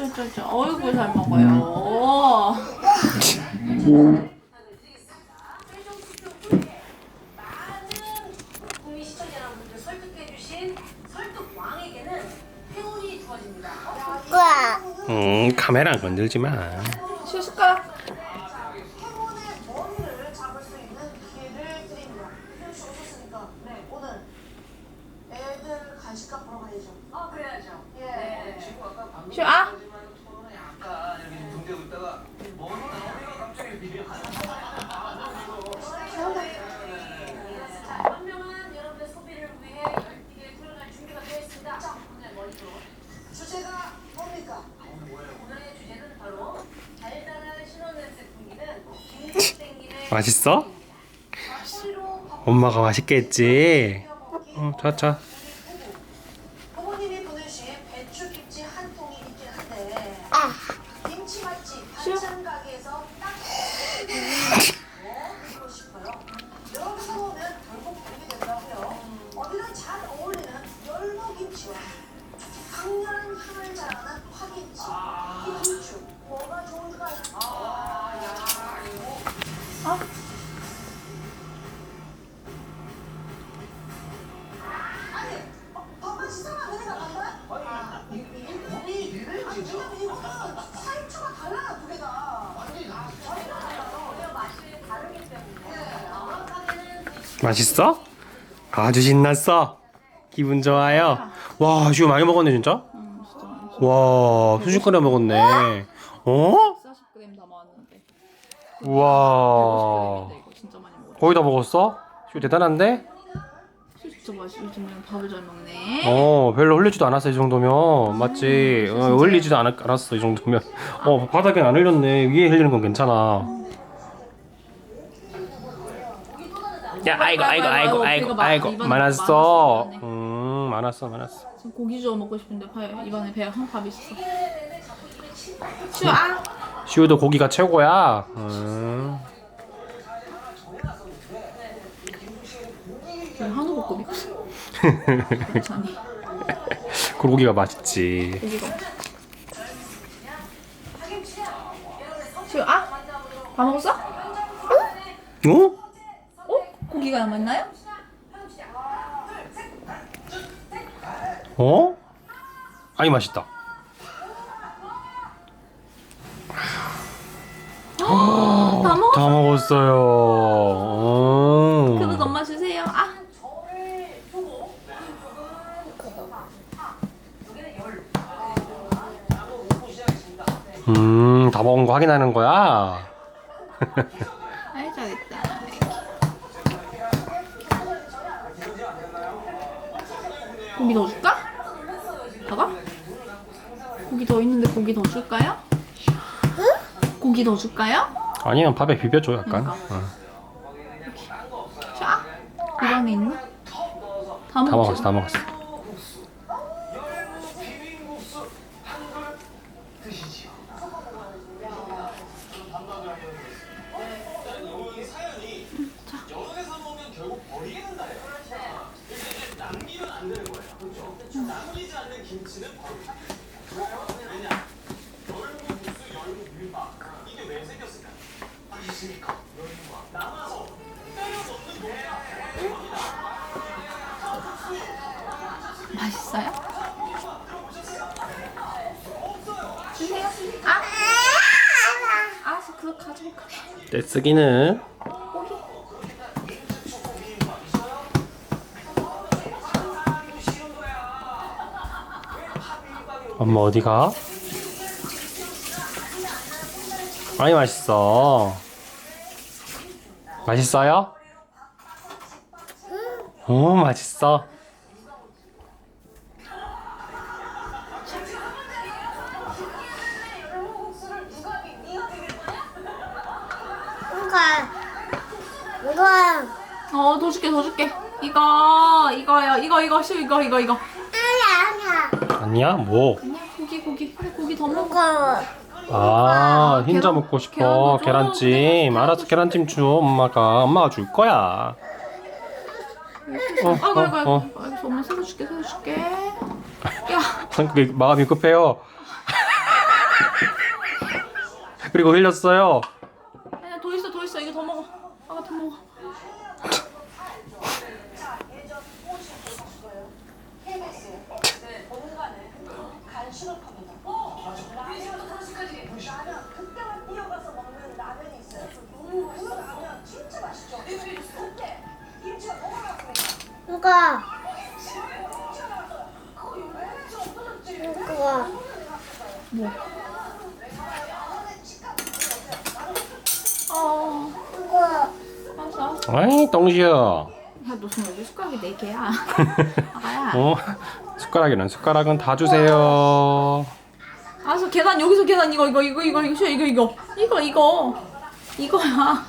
어이구 잘 먹어요. 국민 시청자 여러분들 설득해주신 설득 왕에게는 행운이 주어집니다. 음 카메라 건들지 마. 시우 숟가락. 행운의 머리를 잡을 수 있는 기회를 드립니다. 희연 씨 오셨으니까 네, 오늘 애들 간식값 보러 가야죠. 아 그래야죠. 예. 네. 시우 아. 약간 이렇게 붕대고 있다가 머리가 머리가 갑자기 비려 자, 현명한 여러분의 소비를 위해 열띠게 풀어갈 준비가 되어 있습니다. 자, 오늘 머리로 주제가 뭡니까? 오늘의 주제는 바로 달달한 신혼 냄새 풍기는 김치 땡기는 맛있어? 엄마가 맛있겠지. 먹기 어, 자, 자. 부모님이 보내신 배추김치 한 통이 있긴 한데 김치 맛집 반찬 맛있어? 아주 신났어. 기분 좋아요. 와, 슈 많이 먹었네 진짜. 음. 와, 순식간에 먹었네. 어? 40g 담아왔는데. 우와. 이거 진짜 많이 먹었어. 거의 다 먹었어? 슈 대단한데? 진짜 맛있어. 밥을 잘 먹네. 어, 별로 흘리지도 않았어 이 정도면 맞지? 어, 흘리지도 않, 않았어 이 정도면. 어, 바닥엔 안 흘렸네. 위에 흘리는 건 괜찮아. 야, 아이고, 아이고, 아이고, 아이고, 아이고, 많았어. 음, 많았어, 많았어. 지금 고기 주워 먹고 싶은데 배, 입안에 배가 한밥 있어. 시우 아. 시우도 고기가 최고야. 음. 지금 한우 볶음이거든. 그렇잖니. 그 고기가 맛있지. 고기가. 시우 아. 다 먹었어? 어? 어? 고기가 남았나요? 어? 아니 맛있다. 다 먹었어. 다 먹었어요. 그릇 어. 엄마 주세요. 아. 음, 다 먹은 거 확인하는 거야. 아이 잘했다. 고기 더 줄까? 봐봐. 고기 더 있는데 고기 더 줄까요? 고기 더 줄까요? 아니면 밥에 비벼줘 약간. 그러니까. 어. 자, 입 안에 있나? 다 다 먹었지? 먹었어, 다 먹었어. 비빔국수 한글 드시지요 이 사연이 여러 개 사 먹으면 결국 버리게 된다요 이제 남기면 안 되는 거예요 그렇죠 남기지 않는 김치는 바로 왜냐 열무국수 열무밀밥 이게 왜 생겼을까 있으니까 열무가 남아서 때려 넣는 거야 맛있어요? 아. 엄마 어디 가? 아니 맛있어. 맛있어요? 오 맛있어. 이거 이거 어, 더 줄게, 더 줄게. 이거, 이거요. 이거, 이거, 시 이거, 이거, 이거. 아니야? 뭐? 그냥 고기, 고기. 그래, 고기 더 먹어. 아, 흰자 계란- 먹고 싶어. 계란도 줘. 계란찜. 내가 알았어, 계란찜 줘, 엄마가. 엄마가 줄 거야. 어, 아이고, 아이고, 아이고. 어. 아이고, 엄마 새우 줄게, 새우 줄게. 야, 그게 마음이 급해요. 그리고 흘렸어요. 아니야 더 있어 더 있어 이거 더 먹어. 아가 더 먹어. 팝니다. 어, 있어요. 그 너무 많습니다. 누가? 김치가 나왔어요. 어? 누가? 어. 누가? 아이 똥시야. 지금 여기 숟가락이 네 개야. 아야. 어? 숟가락이란 숟가락은 다 주세요. 알았어 계단 여기서 계단 이거 이거 이거 이거 이거 이거 이거 이거 이거 이거야.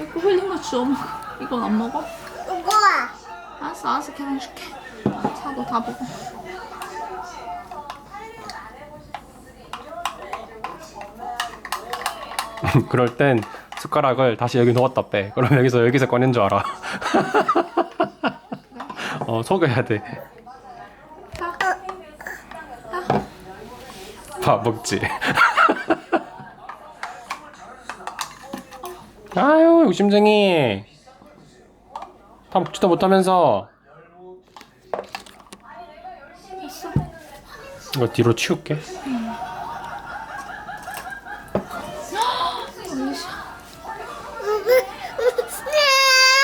이거 흘린 거 주워 먹어. 이건 안 먹어? 누가? 알았어 알았어 계단 줄게. 사도 다 먹어. 그럴 땐 숟가락을 다시 여기 넣었다 빼. 그럼 여기서 여기서 꺼낸 줄 알아. 어 속여야 돼. 자. 밥 먹지. 아유 욕심쟁이. 다 먹지도 못하면서. 이거 뒤로 치울게.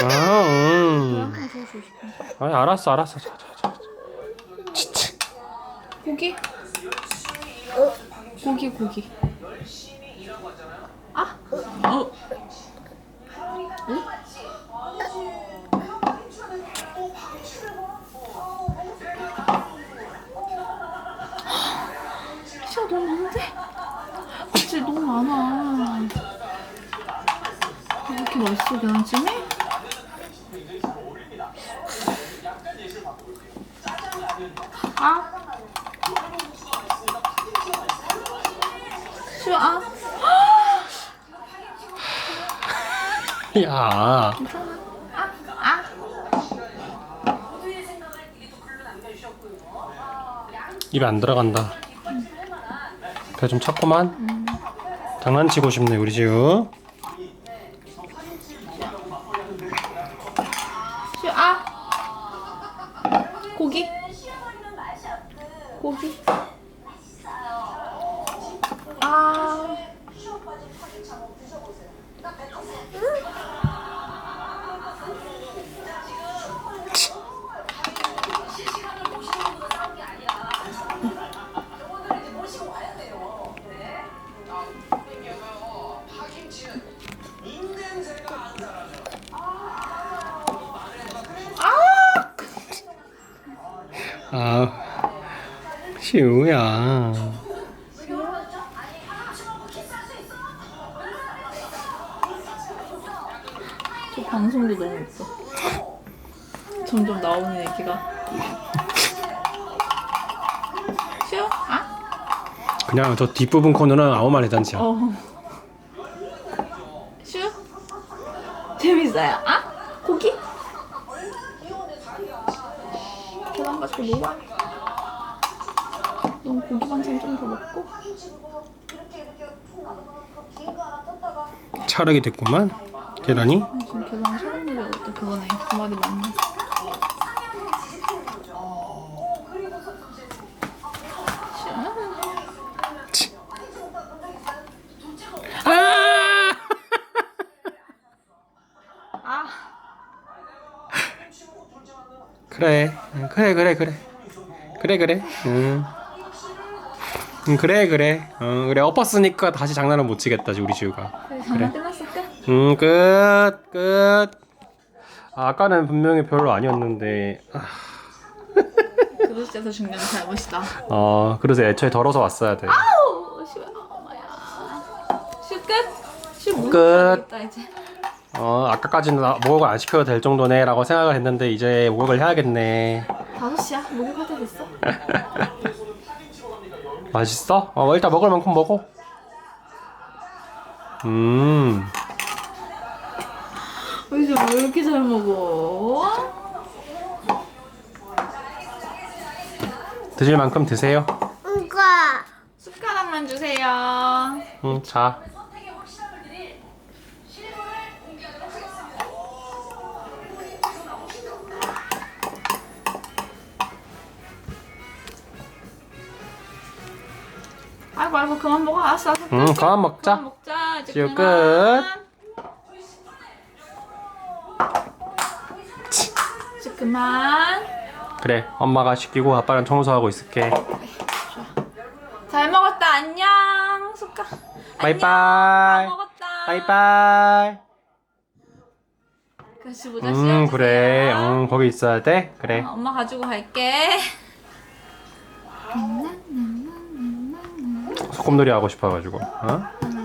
아, 음. 아니 알았어 알았어. 자, 자, 자. 진짜. 고기? 고기 고기. 아? 어? 진짜 너무 많은데? 진짜 너무 많아. 왜 이렇게 맛있어 계란찜이? 아? 싫어 아 야. 아. 입에 안 들어간다. 배좀 찼구만. 장난치고 싶네 우리 지우. 싫어 아 고기 고기 아 아, 시우야. 저 방송도 너무 예뻐 점점 나오는 얘기가 싫어 아 그냥 저 뒷부분 코너는 아무 말 해단지야. 어. 슈? 재밌어요. 아? 가지고 먹어. 넌 고기 반찬 좀 더 먹고. 이렇게 이렇게 차르게 됐구만. 계란이. 아, 지금 계란 소금 먹어야 겠다 그거네. 그 말이 맞네. 그래, 응, 그래, 그래, 그래, 그래, 그래, 응, 응, 그래, 그래, 어, 그래, 엎었으니까 다시 장난을 못 치겠다, 우리 지우가. 그래, 장난 끝났어, 끝. 음, 끝, 끝. 아, 아까는 분명히 별로 아니었는데, 아, 그릇에서 중요한 잘못이다. 어, 그래서 애초에 덜어서 왔어야 돼. 아우, 슈야, 엄마야. 슈 끝? 슈 끝. 다 이제. 어, 아까까지는 나- 목욕을 안 시켜도 될 정도네 라고 생각을 했는데 이제 목욕을 해야겠네. 다섯 시야? 목욕할 때 됐어? 맛있어? 어, 일단 먹을 만큼 먹어. 음, 요즘 왜 이렇게 잘 먹어? 드실 만큼 드세요. 누가? 숟가락만 주세요. 응, 자. 아이고 아이고 그만 먹어. 알았어. 알았어. 응, 그만 먹자. 그만 먹자. 이제 지우 그만. 이제 그만. 그래, 엄마가 시키고 아빠는 청소하고 있을게. 잘 먹었다. 안녕. 잘 바이바이. 먹었다. 바이바이. 모자 음, 씌워주세요. 그래. 응, 거기 있어야 돼. 그래. 어, 엄마 가지고 갈게. 소꿉놀이 하고 싶어가지고. 어?